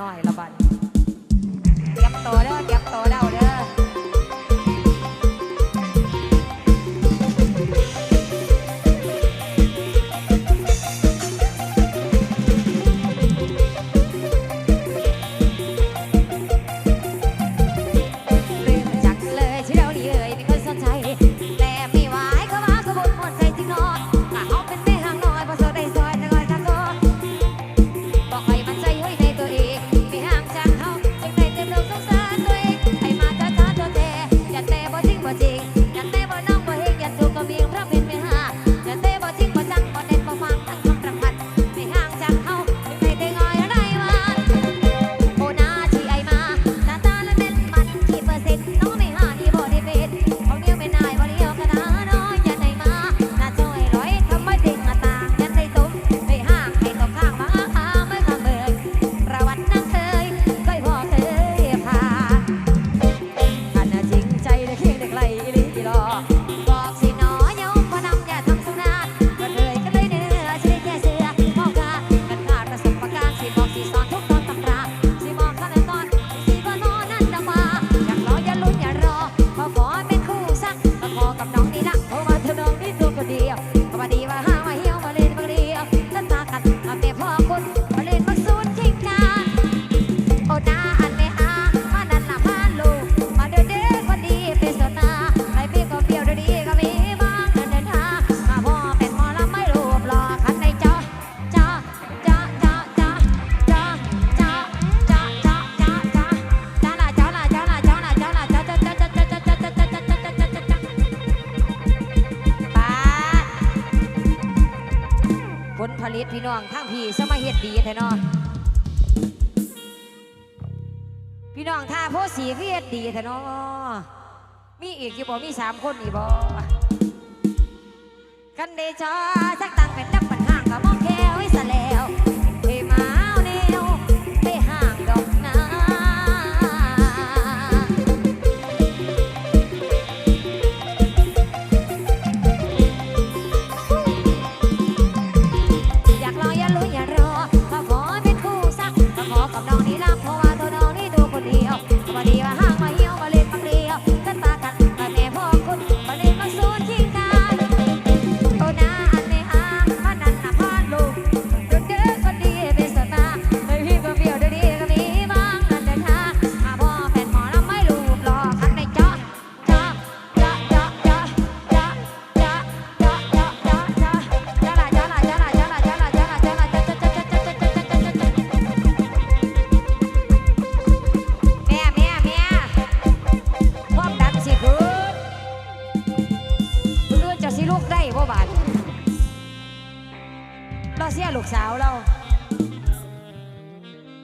น้อยละบัดเตรียมโตเด้อเตรียมโตเด้อเด้อ Thank you. ลิตพี่น้องทั้งพี่สมาเฮ็ดดีแท้เนอะพี่น้องท่าโพสีเฮ็ดดีแท้เนาะมีอีกอยู่บ่มีสามคนอีกบ่กันเดชอสัก ลูกสาวเรา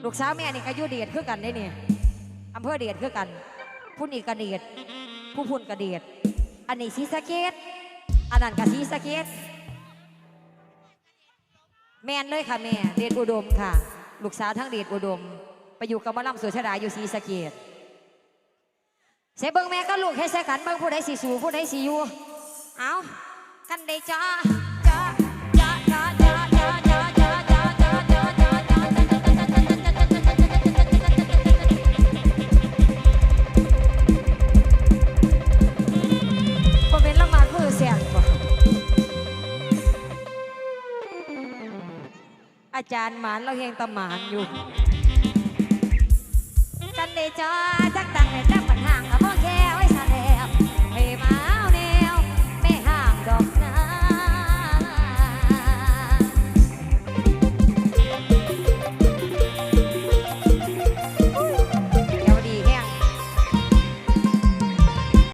ลูกสาวแม่นี่ก็ยู่เดียดคือกันได้นี่อำเภอเดียดคือกันผู้นี่กระเดียดผู้พุ่นกระเดียดอันนี้ซีสะเกตอันนั้นกับซีสะเกตแม่นเลยค่ะแม่เดชอุดมค่ะ ลูกสาวทั้งเดชอุดม ไปอยู่กับมะล่ำสุชาดาอยู่ซีสะเกตเสบิงแม่ก็ลูกให้ใส่กันบิงผู้ใดสีสูผู้ใดสีอยู่เอากันได้จ้า จารย์หมานเราเฮงตะหมานอยู่ กันเดชาจักต